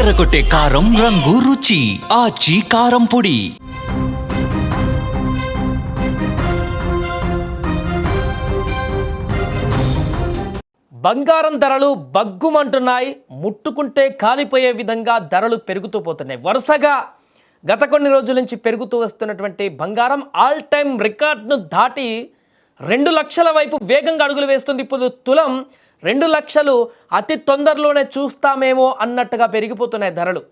అదరగొట్టే కారం రంగు రుచి. ఆచి కారం పొడి. బంగారం ధరలు బగ్గుమంటున్నాయి. ముట్టుకుంటే కాలిపోయే విధంగా ధరలు పెరుగుతూ పోతున్నాయి. వరుసగా గత కొన్ని రోజుల నుంచి పెరుగుతూ వస్తున్నటువంటి బంగారం ఆల్ టైమ్ రికార్డ్ను దాటి రెండు లక్షల వైపు వేగంగా అడుగులు వేస్తుంది. ఇప్పుడు తులం రెండు లక్షలు అతి తొందరలోనే చూస్తామేమో అన్నట్టుగా పెరిగిపోతున్నాయి ధరలు.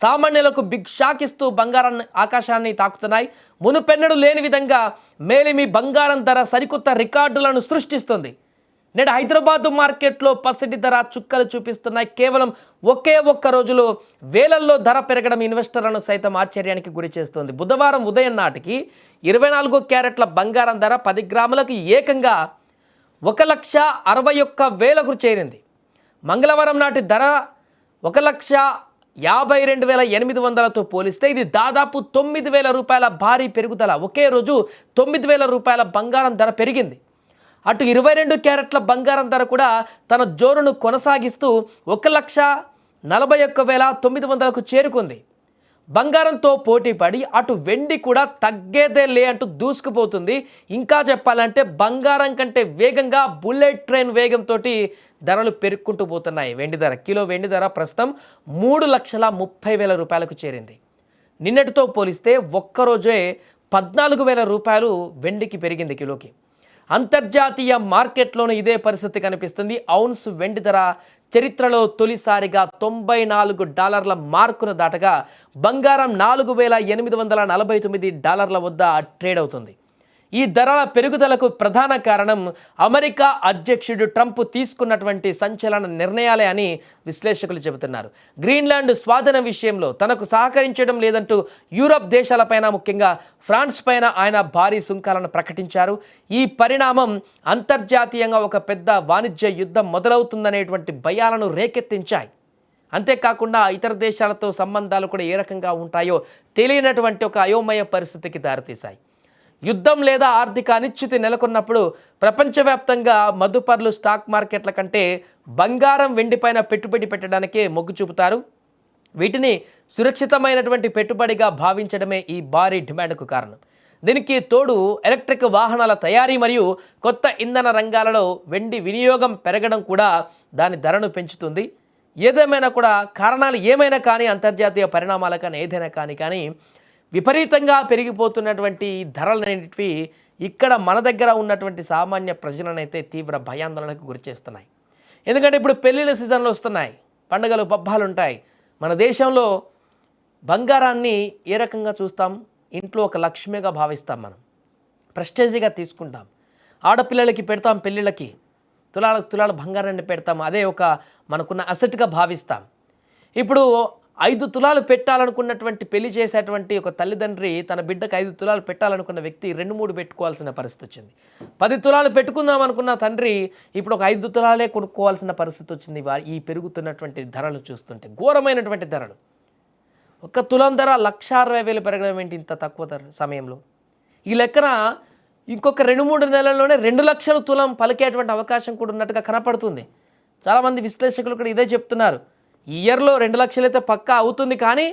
సామాన్యులకు బిగ్ షాక్ ఇస్తూ బంగారాన్ని ఆకాశాన్ని తాకుతున్నాయి. మునుపెన్నడు లేని విధంగా మేలిమి బంగారం ధర సరికొత్త రికార్డులను సృష్టిస్తుంది. నేడు హైదరాబాదు మార్కెట్లో పసిడి ధర చుక్కలు చూపిస్తున్నాయి. కేవలం ఒకే ఒక్క రోజులో వేలల్లో ధర పెరగడం ఇన్వెస్టర్లను సైతం ఆశ్చర్యానికి గురి చేస్తుంది. బుధవారం ఉదయం నాటికి ఇరవై నాలుగు క్యారెట్ల బంగారం ధర పది గ్రాములకు ఏకంగా ఒక లక్ష అరవై ఒక్క వేలకు చేరింది. మంగళవారం నాటి ధర ఒక లక్ష యాభై రెండు వేల ఎనిమిది వందలతో పోలిస్తే ఇది దాదాపు తొమ్మిది వేల రూపాయల భారీ పెరుగుదల. ఒకే రోజు తొమ్మిది వేల రూపాయల బంగారం ధర పెరిగింది. అటు ఇరవై రెండు క్యారెట్ల బంగారం ధర కూడా తన జోరును కొనసాగిస్తూ ఒక లక్ష నలభై ఒక్క వేల తొమ్మిది వందలకు చేరుకుంది. బంగారంతో పోటీ పడి అటు వెండి కూడా తగ్గేదే లే అంటూ దూసుకుపోతుంది. ఇంకా చెప్పాలంటే బంగారం కంటే వేగంగా బుల్లెట్ ట్రైన్ వేగంతో ధరలు పెరుక్కుంటూ పోతున్నాయి. వెండి ధర కిలో వెండి ధర ప్రస్తుతం మూడు లక్షల ముప్పై వేల రూపాయలకు చేరింది. నిన్నటితో పోలిస్తే ఒక్కరోజే పద్నాలుగు వేల రూపాయలు వెండికి పెరిగింది కిలోకి. అంతర్జాతీయ మార్కెట్లోనూ ఇదే పరిస్థితి కనిపిస్తుంది. ఔన్స్ వెండి ధర చరిత్రలో తొలిసారిగా తొంభై నాలుగు డాలర్ల మార్కును దాటగా బంగారం నాలుగు వేల ఎనిమిది వందల నలభై తొమ్మిది డాలర్ల వద్ద ట్రేడ్ అవుతుంది. ఈ ధరల పెరుగుదలకు ప్రధాన కారణం అమెరికా అధ్యక్షుడు ట్రంప్ తీసుకున్నటువంటి సంచలన నిర్ణయాలే అని విశ్లేషకులు చెబుతున్నారు. గ్రీన్లాండ్ స్వాధీన విషయంలో తనకు సహకరించడం లేదంటూ యూరప్ దేశాలపైన ముఖ్యంగా ఫ్రాన్స్ పైన ఆయన భారీ సుంకాలను ప్రకటించారు. ఈ పరిణామం అంతర్జాతీయంగా ఒక పెద్ద వాణిజ్య యుద్ధం మొదలవుతుందనేటువంటి భయాలను రేకెత్తించాయి. అంతేకాకుండా ఇతర దేశాలతో సంబంధాలు కూడా ఏ రకంగా ఉంటాయో తెలియనటువంటి ఒక అయోమయ పరిస్థితికి దారితీశాయి. యుద్ధం లేదా ఆర్థిక అనిశ్చితి నెలకొన్నప్పుడు ప్రపంచవ్యాప్తంగా మదుపర్లు స్టాక్ మార్కెట్ల కంటే బంగారం వెండిపైన పెట్టుబడి పెట్టడానికే మొగ్గు చూపుతారు. వీటిని సురక్షితమైనటువంటి పెట్టుబడిగా భావించడమే ఈ భారీ డిమాండ్కు కారణం. దీనికి తోడు ఎలక్ట్రిక్ వాహనాల తయారీ మరియు కొత్త ఇంధన రంగాలలో వెండి వినియోగం పెరగడం కూడా దాని ధరను పెంచుతుంది. ఏదేమైనా కూడా కారణాలు ఏమైనా కానీ అంతర్జాతీయ పరిణామాల కానీ ఏదైనా కానీ కానీ విపరీతంగా పెరిగిపోతున్నటువంటి ధరలనేటివి ఇక్కడ మన దగ్గర ఉన్నటువంటి సామాన్య ప్రజలనైతే తీవ్ర భయాందోళనకు గురిచేస్తున్నాయి ఎందుకంటే ఇప్పుడు పెళ్ళిళ్ళ సీజన్లు వస్తున్నాయి. పండుగలు పబ్బాలు ఉంటాయి. మన దేశంలో బంగారాన్ని ఏ రకంగా చూస్తాం? ఇంట్లో ఒక లక్ష్మిగా భావిస్తాం మనం. ప్రెస్టేజీగా తీసుకుంటాం. ఆడపిల్లలకి పెడతాం పెళ్ళిళ్ళకి. తులాల తులాల బంగారాన్ని పెడతాం. అదే ఒక మనకున్న అసెట్గా భావిస్తాం. ఇప్పుడు ఐదు తులాలు పెట్టాలనుకున్నటువంటి పెళ్ళి చేసేటువంటి ఒక తల్లిదండ్రి తన బిడ్డకు ఐదు తులాలు పెట్టాలనుకున్న వ్యక్తి రెండు మూడు పెట్టుకోవాల్సిన పరిస్థితి వచ్చింది. పది తులాలు పెట్టుకుందాం అనుకున్న తండ్రి ఇప్పుడు ఒక ఐదు తులాలే కొనుక్కోవాల్సిన పరిస్థితి వచ్చింది. ఈ పెరుగుతున్నటువంటి ధరలు చూస్తుంటే ఘోరమైనటువంటి ధరలు. ఒక తులం ధర లక్ష అరవై వేలు పెరగడం ఏంటి ఇంత తక్కువ ధర సమయంలో? ఈ లెక్కన ఇంకొక రెండు మూడు నెలల్లోనే రెండు లక్షల తులం పలికేటువంటి అవకాశం కూడా ఉన్నట్టుగా కనపడుతుంది. చాలామంది విశ్లేషకులు కూడా ఇదే చెప్తున్నారు. ఇయర్లో రెండు లక్షలు అయితే పక్కా అవుతుంది కానీ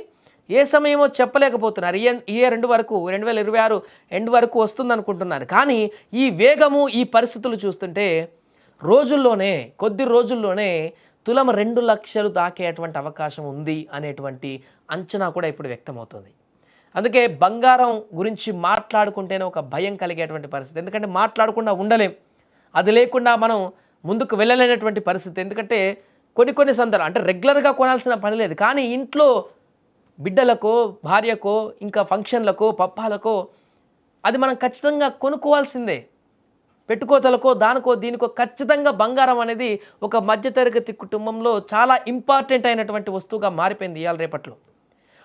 ఏ సమయమో చెప్పలేకపోతున్నారు. ఈ ఈ ఇయర్ రెండు వరకు రెండు వేల ఇరవై ఆరు ఎండ్ వరకు వస్తుంది అనుకుంటున్నారు కానీ ఈ వేగము ఈ పరిస్థితులు చూస్తుంటే రోజుల్లోనే కొద్ది రోజుల్లోనే తులం రెండు లక్షలు దాకేటువంటి అవకాశం ఉంది అనేటువంటి అంచనా కూడా ఇప్పుడు వ్యక్తమవుతుంది. అందుకే బంగారం గురించి మాట్లాడుకుంటేనే ఒక భయం కలిగేటువంటి పరిస్థితి. ఎందుకంటే మాట్లాడకుండా ఉండలేం. అది లేకుండా మనం ముందుకు వెళ్ళలేనటువంటి పరిస్థితి. ఎందుకంటే కొన్ని కొన్ని సందర్భాలు అంటే రెగ్యులర్గా కొనాల్సిన పని లేదు. కానీ ఇంట్లో బిడ్డలకో భార్యకో ఇంకా ఫంక్షన్లకో పప్పాలకో అది మనం ఖచ్చితంగా కొనుక్కోవాల్సిందే. పెట్టుకోతలకో దానికో దీనికో ఖచ్చితంగా బంగారం అనేది ఒక మధ్యతరగతి కుటుంబంలో చాలా ఇంపార్టెంట్ అయినటువంటి వస్తువుగా మారిపోయింది ఇవాళ రేపట్లో.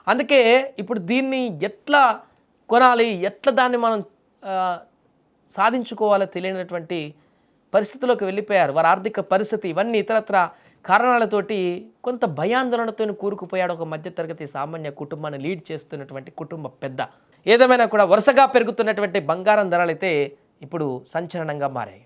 అందుకే ఇప్పుడు దీన్ని ఎట్లా కొనాలి ఎట్లా దాన్ని మనం సాధించుకోవాలో తెలియనటువంటి పరిస్థితిలోకి వెళ్ళిపోయారు. వారి ఆర్థిక పరిస్థితి ఇవన్నీ ఇతరత్ర కారణాలతోటి కొంత భయాందోళనతో కూరుకుపోయాడు ఒక మధ్యతరగతి సామాన్య కుటుంబాన్ని లీడ్ చేస్తున్నటువంటి కుటుంబ పెద్ద. ఏదేమైనా కూడా వరుసగా పెరుగుతున్నటువంటి బంగారం ధరలైతే ఇప్పుడు సంచలనంగా మారాయి.